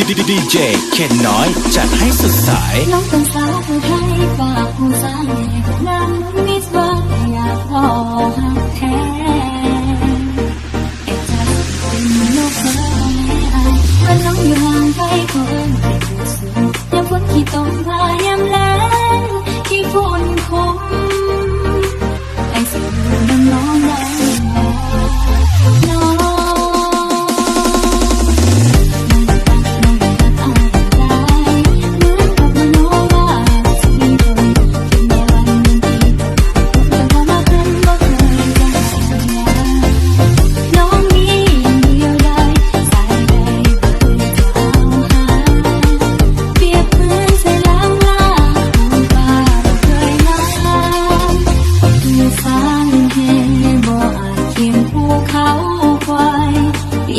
ดีดีดีเจเคนน้อยจัดให้สุดใสน้องเป็นสาวผู้ไทยกว่า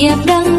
nghiệp đăng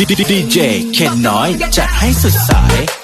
ดีเจเคนน้อยจัดให้สุดสาย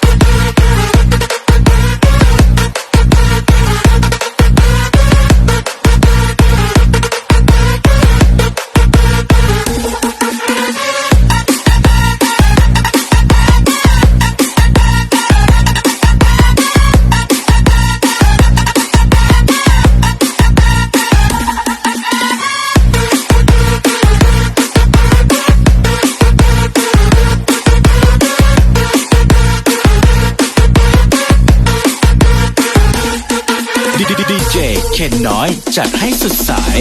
เคนน้อยจัดให้สุดสาย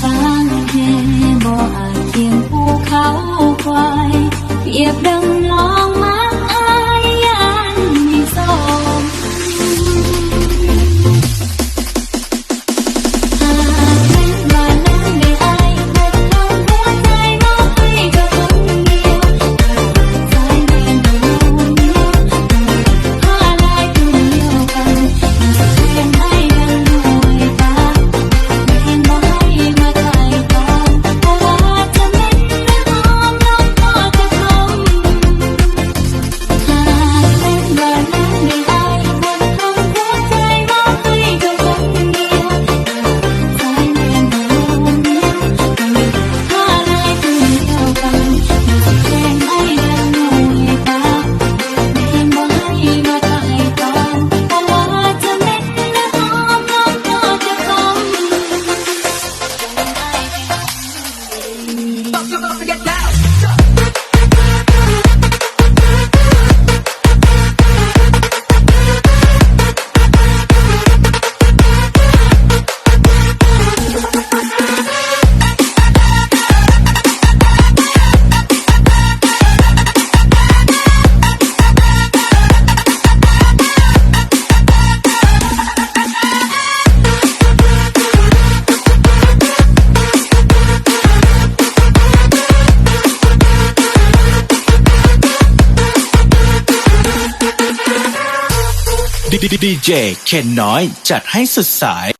ฟ้าแเพบ่อาเคียงภูเขาควายเปียบดังน้อง ดีเจเคนน้อยจัดให้สุดสาย